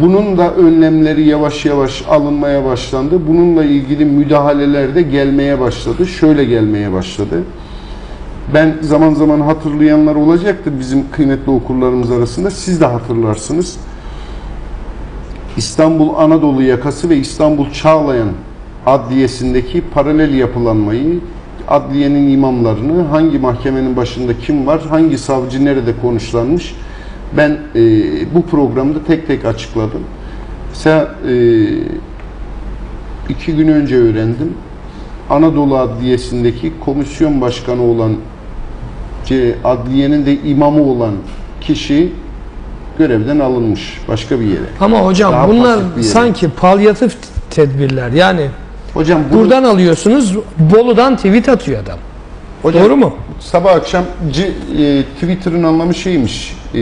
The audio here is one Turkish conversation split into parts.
Bunun da önlemleri yavaş yavaş alınmaya başlandı. Bununla ilgili müdahaleler de gelmeye başladı. Şöyle gelmeye başladı. Ben zaman zaman hatırlayanlar olacaktır bizim kıymetli okurlarımız arasında. Siz de hatırlarsınız. İstanbul Anadolu yakası ve İstanbul Çağlayan adliyesindeki paralel yapılanmayı, adliyenin imamlarını, hangi mahkemenin başında kim var, hangi savcı nerede konuşlanmış, ben e, bu programda tek tek açıkladım. Mesela e, iki gün önce öğrendim. Anadolu Adliyesi'ndeki komisyon başkanı olan adliyenin de imamı olan kişi görevden alınmış başka bir yere. Ama hocam Daha bunlar yere. sanki palyatif tedbirler. Yani Hocam bunu, buradan alıyorsunuz, Bolu'dan tweet atıyor adam. hocam, Doğru mu? Sabah akşam ci- e, Twitter'ın anlamı şeymiş, e,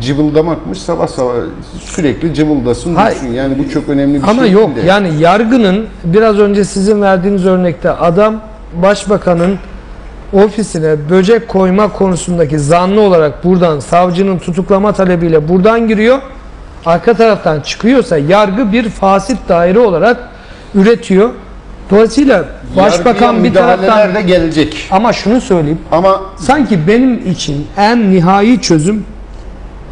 cıvıldamakmış. Sabah sabah sürekli cıvıldasın dursun. Yani bu çok önemli bir Ama şey yok değil de. yani yargının biraz önce sizin verdiğiniz örnekte adam başbakanın ofisine böcek koyma konusundaki zanlı olarak buradan savcının tutuklama talebiyle buradan giriyor. Arka taraftan çıkıyorsa yargı bir fasit daire olarak üretiyor. Dolayısıyla başbakan bir taraftan de gelecek. ama şunu söyleyeyim. Ama Sanki benim için en nihai çözüm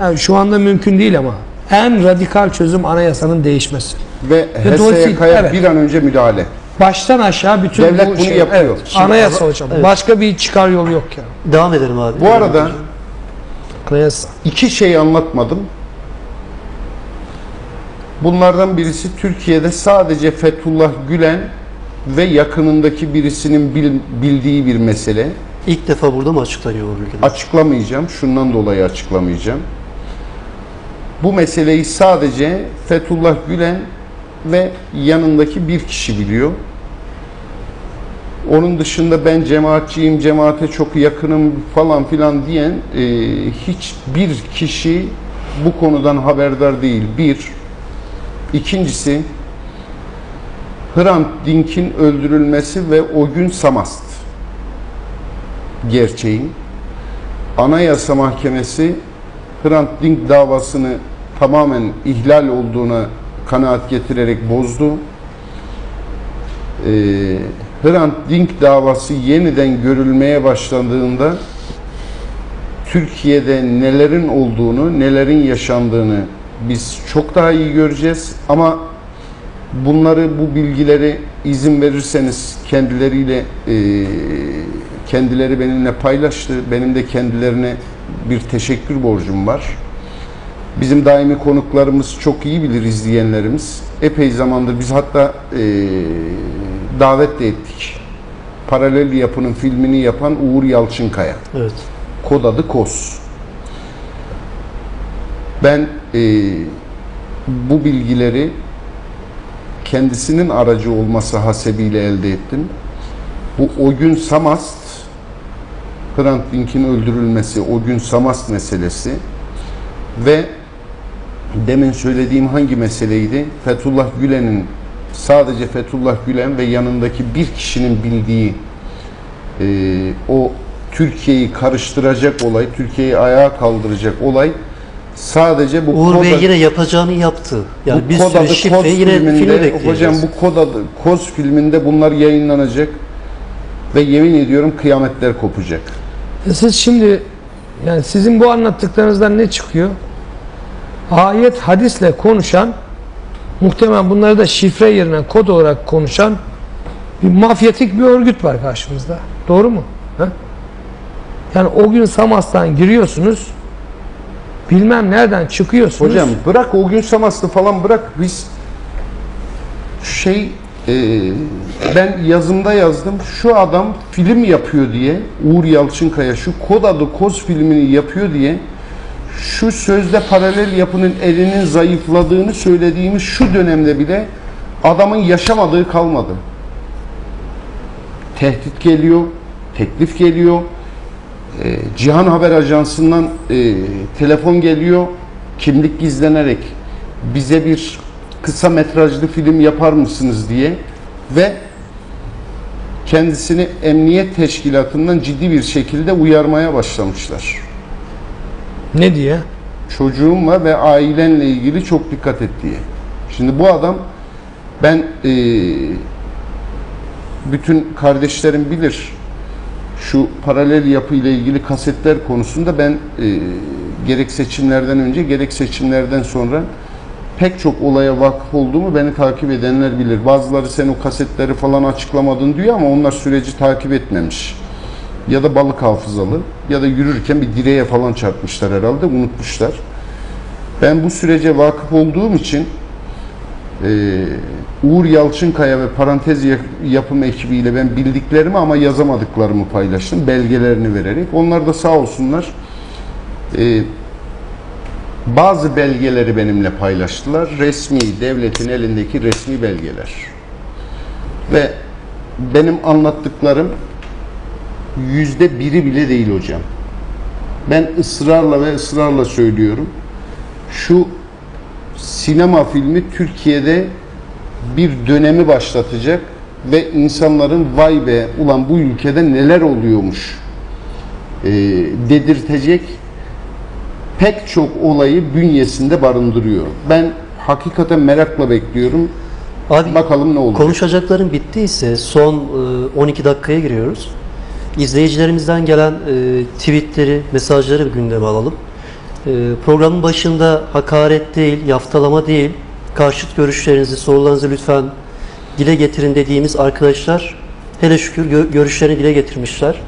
yani şu anda mümkün değil ama en radikal çözüm anayasanın değişmesi. ve dolayısıyla- HSYK'ya evet. bir an önce müdahale. Baştan aşağı bütün Devlet bu bunu şey, yapıyor. Evet, Şimdi anayasa ama- hocam. evet. Başka bir çıkar yolu yok ya. Devam edelim abi. Bu arada Anayasa. iki şey anlatmadım. Bunlardan birisi Türkiye'de sadece Fethullah Gülen ve yakınındaki birisinin bil- bildiği bir mesele. ilk defa burada mı açıklanıyor bu bilgiler? Açıklamayacağım. Şundan dolayı açıklamayacağım. Bu meseleyi sadece Fethullah Gülen ve yanındaki bir kişi biliyor. Onun dışında ben cemaatçiyim, cemaate çok yakınım falan filan diyen e, hiçbir kişi bu konudan haberdar değil. Bir. İkincisi Hrant Dink'in öldürülmesi ve o gün Samast gerçeğin. Anayasa Mahkemesi Hrant Dink davasını tamamen ihlal olduğuna kanaat getirerek bozdu. Ee, Hrant Dink davası yeniden görülmeye başlandığında Türkiye'de nelerin olduğunu, nelerin yaşandığını biz çok daha iyi göreceğiz. Ama bunları, bu bilgileri izin verirseniz kendileriyle e, kendileri benimle paylaştı. Benim de kendilerine bir teşekkür borcum var. Bizim daimi konuklarımız çok iyi bilir izleyenlerimiz. Epey zamandır biz hatta e, davet de ettik. Paralel yapının filmini yapan Uğur Yalçınkaya. Evet. Kod adı KOS. Ben e, bu bilgileri kendisinin aracı olması hasebiyle elde ettim. Bu o gün Samast, Hrant Dink'in öldürülmesi, o gün Samast meselesi ve demin söylediğim hangi meseleydi? Fethullah Gülen'in sadece Fethullah Gülen ve yanındaki bir kişinin bildiği e, o Türkiye'yi karıştıracak olay, Türkiye'yi ayağa kaldıracak olay sadece bu Uğur kod Bey yine yapacağını yaptı. Yani bu bir kod adı Koz yine filminde, hocam bu kod adı Koz filminde bunlar yayınlanacak ve yemin ediyorum kıyametler kopacak. E Siz şimdi yani sizin bu anlattıklarınızdan ne çıkıyor? Ayet hadisle konuşan muhtemelen bunları da şifre yerine kod olarak konuşan bir mafyatik bir örgüt var karşımızda. Doğru mu? Ha? Yani o gün Samas'tan giriyorsunuz bilmem nereden çıkıyorsunuz. Hocam bırak o gün Samas'ı falan bırak biz şey e, ben yazımda yazdım şu adam film yapıyor diye Uğur Yalçınkaya şu kod adı Koz filmini yapıyor diye şu sözde paralel yapının elinin zayıfladığını söylediğimiz şu dönemde bile adamın yaşamadığı kalmadı. Tehdit geliyor, teklif geliyor, e, Cihan Haber Ajansı'ndan e, telefon geliyor, kimlik gizlenerek bize bir kısa metrajlı film yapar mısınız diye ve kendisini emniyet teşkilatından ciddi bir şekilde uyarmaya başlamışlar. Ne diye? çocuğunla ve ailenle ilgili çok dikkat et diye. Şimdi bu adam ben e, bütün kardeşlerim bilir şu paralel yapı ile ilgili kasetler konusunda ben e, gerek seçimlerden önce gerek seçimlerden sonra pek çok olaya vakıf olduğumu beni takip edenler bilir. Bazıları sen o kasetleri falan açıklamadın diyor ama onlar süreci takip etmemiş. Ya da balık hafızalı ya da yürürken bir direğe falan çarpmışlar herhalde unutmuşlar. Ben bu sürece vakıf olduğum için ee, Uğur Yalçınkaya ve Parantez Ya- Yapım ekibiyle ben bildiklerimi ama yazamadıklarımı paylaştım. Belgelerini vererek. Onlar da sağ olsunlar e, bazı belgeleri benimle paylaştılar. Resmi, devletin elindeki resmi belgeler. Ve benim anlattıklarım yüzde biri bile değil hocam. Ben ısrarla ve ısrarla söylüyorum. Şu sinema filmi Türkiye'de bir dönemi başlatacak ve insanların vay be ulan bu ülkede neler oluyormuş e, dedirtecek pek çok olayı bünyesinde barındırıyor. Ben hakikaten merakla bekliyorum. Abi Bakalım ne olacak. konuşacakların bittiyse son e, 12 dakikaya giriyoruz. İzleyicilerimizden gelen e, tweetleri, mesajları bir gündeme alalım. E, programın başında hakaret değil, yaftalama değil, karşıt görüşlerinizi, sorularınızı lütfen dile getirin dediğimiz arkadaşlar hele şükür gö- görüşlerini dile getirmişler.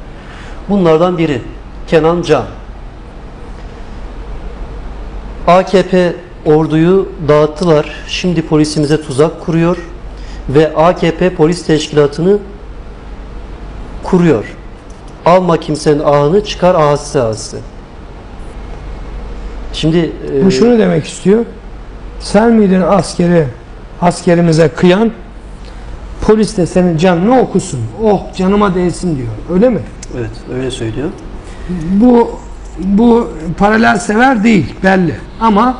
Bunlardan biri Kenan Can. AKP orduyu dağıttılar. Şimdi polisimize tuzak kuruyor ve AKP polis teşkilatını kuruyor. Alma kimsenin ahını çıkar ahası ahası. Şimdi e, Bu şunu demek istiyor. Sen miydin askeri, askerimize kıyan? Polis de senin canını okusun. Oh canıma değsin diyor. Öyle mi? evet öyle söylüyor. Bu bu paralel sever değil belli. Ama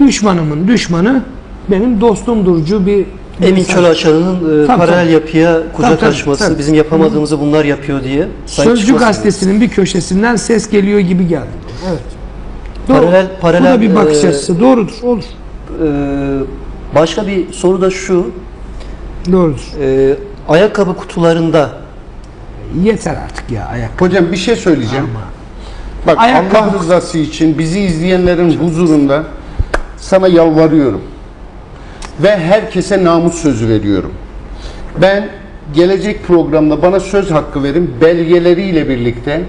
düşmanımın düşmanı benim dostumdurcu bir Emin mesaj. Çölaçan'ın e, Tabii, paralel tabii. yapıya kucak Tabii, tabii, açması, tabii. bizim yapamadığımızı bunlar yapıyor diye. Sözcü gazetesinin bir köşesinden ses geliyor gibi geldi. Evet. Doğru. Paralel- paralel, Bu da bir bakış e, açısı. Doğrudur. Olur. E, başka bir soru da şu. Doğrudur. e, ayakkabı kutularında Yeter artık ya ayak. Hocam bir şey söyleyeceğim. Bak Ayakkabı- Allah rızası için bizi izleyenlerin huzurunda sana yalvarıyorum. Ve herkese namus sözü veriyorum. Ben gelecek programda bana söz hakkı verin belgeleriyle birlikte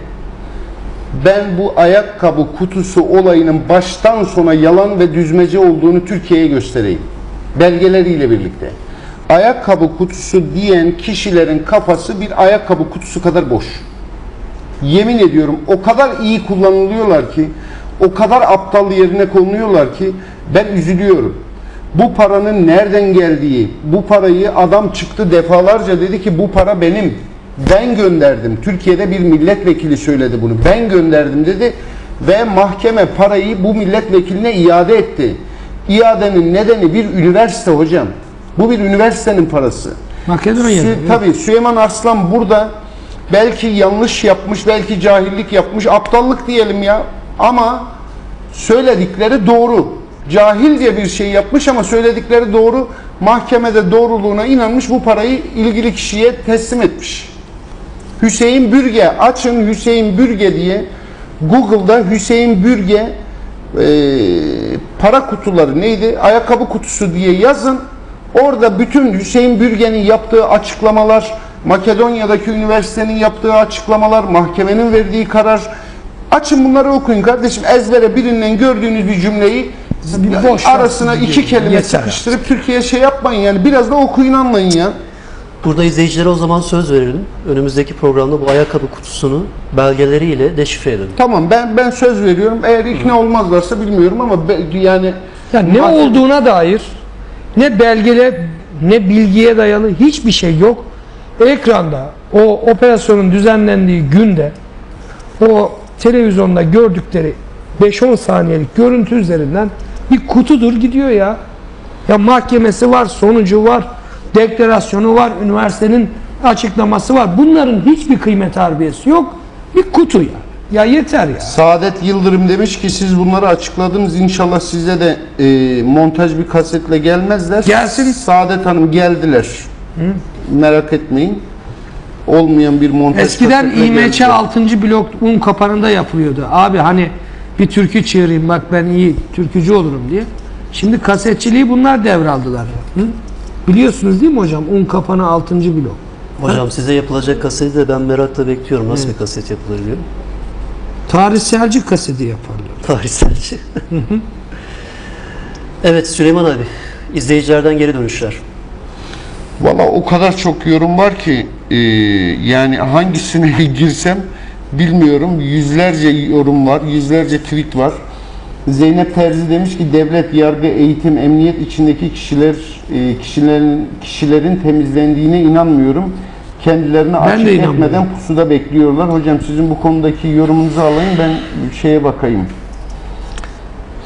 ben bu ayakkabı kutusu olayının baştan sona yalan ve düzmece olduğunu Türkiye'ye göstereyim. Belgeleriyle birlikte. Ayakkabı kutusu diyen kişilerin kafası bir ayakkabı kutusu kadar boş. Yemin ediyorum o kadar iyi kullanılıyorlar ki, o kadar aptal yerine konuluyorlar ki ben üzülüyorum. Bu paranın nereden geldiği, bu parayı adam çıktı defalarca dedi ki bu para benim. Ben gönderdim. Türkiye'de bir milletvekili söyledi bunu. Ben gönderdim dedi ve mahkeme parayı bu milletvekiline iade etti. İadenin nedeni bir üniversite hocam. Bu bir üniversitenin parası. Makedonya'da. Sü- tabii Süleyman Arslan burada belki yanlış yapmış, belki cahillik yapmış, aptallık diyelim ya. Ama söyledikleri doğru. Cahilce bir şey yapmış ama söyledikleri doğru. Mahkemede doğruluğuna inanmış bu parayı ilgili kişiye teslim etmiş. Hüseyin Bürge, açın Hüseyin Bürge diye Google'da Hüseyin Bürge e, para kutuları neydi? Ayakkabı kutusu diye yazın. Orada bütün Hüseyin Bürge'nin yaptığı açıklamalar, Makedonya'daki üniversitenin yaptığı açıklamalar, mahkemenin verdiği karar. Açın bunları okuyun kardeşim. Ezbere birinden gördüğünüz bir cümleyi Bir boş arasına iki kelime Yeter sıkıştırıp Türkiye'ye şey yapmayın yani. Biraz da okuyun anlayın ya. Burada izleyicilere o zaman söz verelim. Önümüzdeki programda bu ayakkabı kutusunu belgeleriyle deşifre edelim. Tamam ben ben söz veriyorum. Eğer ikna olmazlarsa bilmiyorum ama be- yani Ya ne Madem- olduğuna dair ne belgele ne bilgiye dayalı hiçbir şey yok. Ekranda o operasyonun düzenlendiği günde o televizyonda gördükleri 5-10 saniyelik görüntü üzerinden bir kutudur gidiyor ya. Ya mahkemesi var, sonucu var, deklarasyonu var, üniversitenin açıklaması var. Bunların hiçbir kıymet harbiyesi yok. Bir kutu ya. Ya yeter ya. Saadet Yıldırım demiş ki siz bunları açıkladınız. İnşallah size de e, montaj bir kasetle gelmezler. Gelsin. Saadet Hanım geldiler. Merak etmeyin. Olmayan bir montaj Eskiden İMÇ geldiler. 6. blok un kapanında yapılıyordu. Abi hani bir türkü çığırayım bak ben iyi türkücü olurum diye. Şimdi kasetçiliği bunlar devraldılar. Hı? Biliyorsunuz değil mi hocam? Un kapanı 6. blok. Hocam size yapılacak kaseti de ben merakla bekliyorum. Nasıl bir kaset yapılır diyor. Tarihselci kaseti yaparlar. Tarihselci. evet Süleyman abi. izleyicilerden geri dönüşler. Valla o kadar çok yorum var ki e, yani hangisine girsem bilmiyorum. Yüzlerce yorum var, yüzlerce tweet var. Zeynep Terzi demiş ki devlet, yargı, eğitim, emniyet içindeki kişiler e, kişilerin kişilerin temizlendiğine inanmıyorum. Kendilerini açık de inanmıyorum. etmeden pusuda bekliyorlar. Hocam sizin bu konudaki yorumunuzu alayım ben şeye bakayım.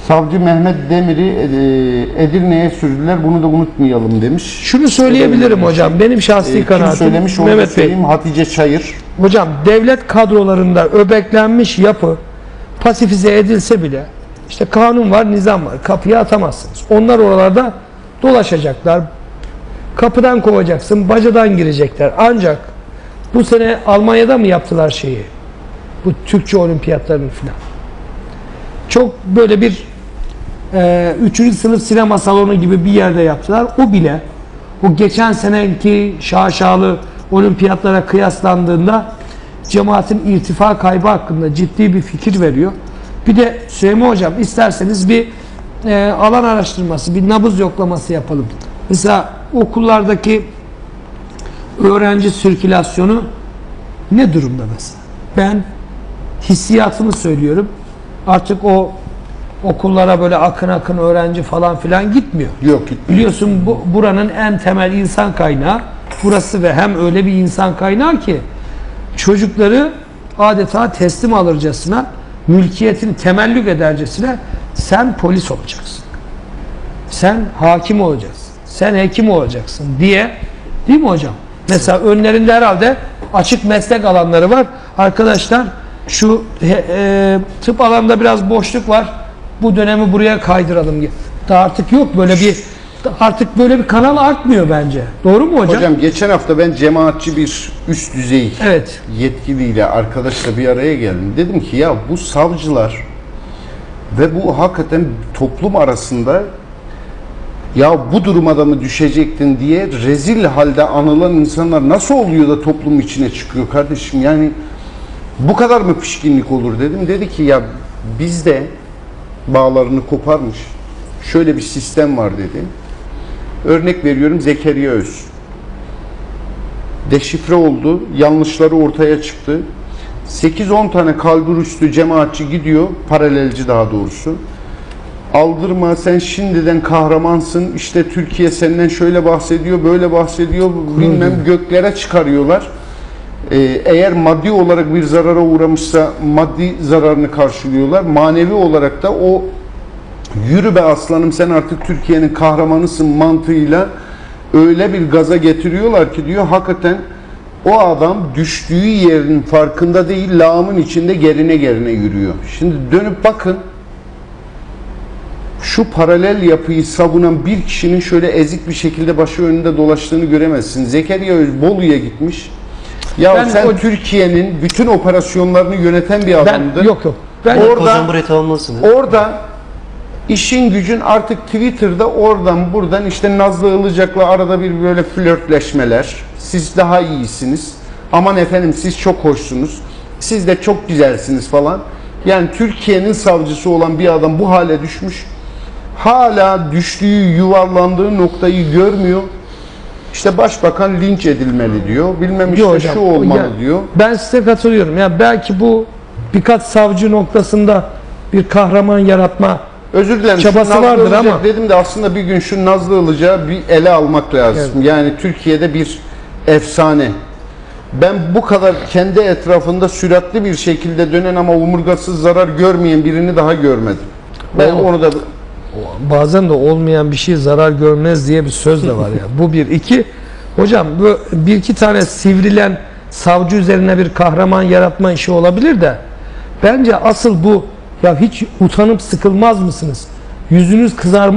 Savcı Mehmet Demir'i e, Edirne'ye sürdüler. Bunu da unutmayalım demiş. Şunu söyleyebilirim hocam. Benim şahsi E, kanaatim söylemiş onu Mehmet Bey. Hatice Çayır. Hocam devlet kadrolarında öbeklenmiş yapı pasifize edilse bile işte kanun var, nizam var. Kapıya atamazsınız. Onlar oralarda dolaşacaklar. Kapıdan kovacaksın, bacadan girecekler. Ancak bu sene Almanya'da mı yaptılar şeyi? Bu Türkçe olimpiyatlarını filan. Çok böyle bir e, üçüncü sınıf sinema salonu gibi bir yerde yaptılar. O bile o geçen seneki şaşalı olimpiyatlara kıyaslandığında cemaatin irtifa kaybı hakkında ciddi bir fikir veriyor. Bir de Süleyman Hocam isterseniz bir e, alan araştırması, bir nabız yoklaması yapalım. Mesela okullardaki öğrenci sirkülasyonu ne durumda mesela? Ben hissiyatımı söylüyorum. Artık o okullara böyle akın akın öğrenci falan filan gitmiyor. Yok git. Biliyorsun bu, buranın en temel insan kaynağı burası ve hem öyle bir insan kaynağı ki çocukları adeta teslim alırcasına mülkiyetini temellük edercesine sen polis olacaksın. Sen hakim olacaksın. Sen hekim olacaksın diye değil mi hocam? Mesela önlerinde herhalde açık meslek alanları var. Arkadaşlar şu e, tıp alanında biraz boşluk var. Bu dönemi buraya kaydıralım. Da artık yok böyle bir artık böyle bir kanal artmıyor bence. Doğru mu hocam? Hocam geçen hafta ben cemaatçi bir üst düzey Evet. yetkiliyle arkadaşla bir araya geldim. Dedim ki ya bu savcılar ve bu hakikaten toplum arasında ya bu duruma da mı düşecektin diye rezil halde anılan insanlar nasıl oluyor da toplum içine çıkıyor kardeşim yani bu kadar mı pişkinlik olur dedim. Dedi ki ya bizde bağlarını koparmış şöyle bir sistem var dedi. Örnek veriyorum Zekeriya Öz deşifre oldu. Yanlışları ortaya çıktı. 8-10 tane kalbur üstü cemaatçi gidiyor. Paralelci daha doğrusu. Aldırma sen şimdiden kahramansın. İşte Türkiye senden şöyle bahsediyor, böyle bahsediyor. Bilmem göklere çıkarıyorlar. Ee, eğer maddi olarak bir zarara uğramışsa maddi zararını karşılıyorlar. Manevi olarak da o yürü be aslanım sen artık Türkiye'nin kahramanısın mantığıyla öyle bir gaza getiriyorlar ki diyor hakikaten o adam düştüğü yerin farkında değil lağımın içinde gerine gerine yürüyor. Şimdi dönüp bakın şu paralel yapıyı savunan bir kişinin şöyle ezik bir şekilde başı önünde dolaştığını göremezsin. Zekeriya Bolu'ya gitmiş. Ya Ben sen o- Türkiye'nin bütün operasyonlarını yöneten bir Ben adamdı. yok yok. Ben Orada-. Orada işin gücün artık Twitter'da oradan buradan işte Nazlı Ilıcak'la arada bir böyle flörtleşmeler. Siz daha iyisiniz. Aman efendim siz çok hoşsunuz. Siz de çok güzelsiniz falan. Yani Türkiye'nin savcısı olan bir adam bu hale düşmüş. Hala düştüğü, yuvarlandığı noktayı görmüyor. İşte başbakan linç edilmeli diyor. Bilmem işte hocam, şu olmalı ya- diyor. Ben size katılıyorum. Ya belki bu birkaç savcı noktasında bir kahraman yaratma Özür dilerim. Çabası şu vardır ama- dedim de aslında bir gün şu Nazlı Ilıcak'ı bir ele almak lazım. Yani Türkiye'de bir efsane. Ben bu kadar kendi etrafında süratli bir şekilde dönen ama omurgasız zarar görmeyen birini daha görmedim. Ben O- onu da bazen de olmayan bir şey zarar görmez diye bir söz de var ya. Bu bir. iki hocam bu bir iki tane sivrilen savcı üzerine bir kahraman yaratma işi olabilir de Bence asıl bu. Ya hiç utanıp sıkılmaz mısınız? Yüzünüz kızarmaz